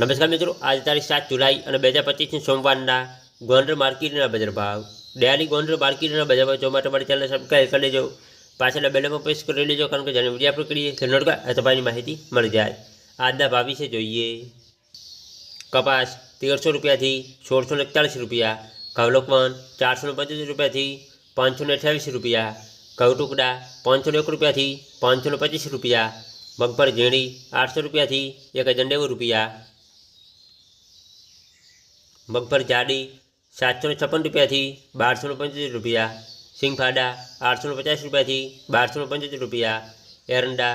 નમસ્કાર મિત્રો આજની તારીખ 7 જુલાઈ અને 2025 ને સોમવારના ગોંડલ માર્કેટના બજાર ભાવ દૈલી ગોંડલ માર્કેટના બજારવા ચોમાચો પર ચેનલ સબસ્ક્રાઇબ કરી લેજો પાછળના બેલ મopress કરી લેજો કારણ કે જન વિડિયા પ્રક્રી છે નોટકા આ સભાઈની માહિતી મળી જાય આજનો ભાવ વિશે જોઈએ કપાસ 1300 રૂપિયા થી 1641 રૂપિયા કવલોક ワン425 રૂપિયા થી 528 રૂપિયા કવટુકડા 51 રૂપિયા થી 525 રૂપિયા બગપર જીણી 800 રૂપિયા થી 1100 રૂપિયા मगफर जाड़ी सात सौ छप्पन रुपया थी बार सौ पंचोतर रुपया सिंगफाड़ा आठ सौ पचास रुपया थी बार सौ पंचोतर रुपया एरंडा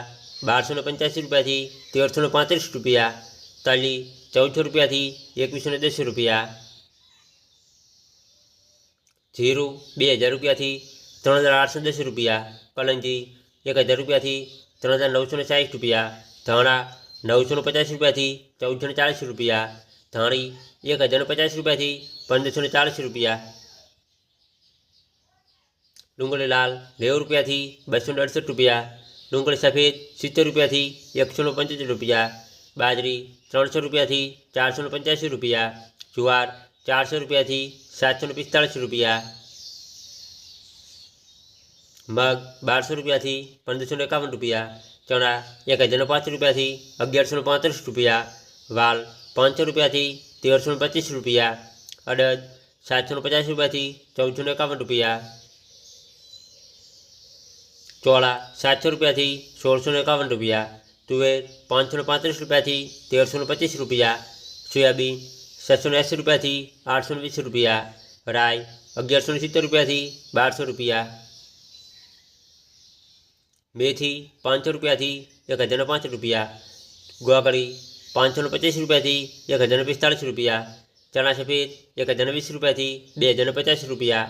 बार सौ पंचासी रुपया थी तेरह सौ पैंतीस रुपया तली चौदह सौ रुपया थी एक सौ दस रुपया जीरु बे हज़ार रुपया थी तरह हज़ार आठ सौ दस रुपया पलंजी एक हज़ार रुपया थी तरह हज़ार नौ सौ चालीस रुपया धाणा नौ सौ पचास रुपया थी चौदह सौ चालीस रुपया धाणी एक हज़ार पचास रुपया थी पंद्रह सौ चालीस रुपया डूंगी लाल ने रुपया थी बसौ अड़सठ रुपया डूंगी सफेद सित्तर रुपया थी एक सौ पंचोतर रुपया बाजरी त्रहण सौ रुपया थी चार सौ पंचासी रुपया जुआर चार सौ रुपया थी सात सौ पिस्तालीस रुपया मग बार सौ रुपया थी पंद्रह सौ एकावन रुपया चना एक हज़ार पाँच रुपया थी सौ पैंतीस रुपया वाल ₹5 થી ₹1325 અરડ ₹750 થી ₹1451 ચોળા ₹700 થી ₹1651 તુવેર ₹535 થી ₹1325 છોયાબી ₹680 થી ₹820 રાઈ ₹1170 થી ₹1200 મેથી ₹5 થી ₹105 ગુવારડી પાંચસો પચીસ રૂપિયાથી એક હજાર પિસ્તાળીસ રૂપિયા ચણા સફેદ એક હજાર વીસ રૂપિયાથી બે હજાર પચાસ રૂપિયા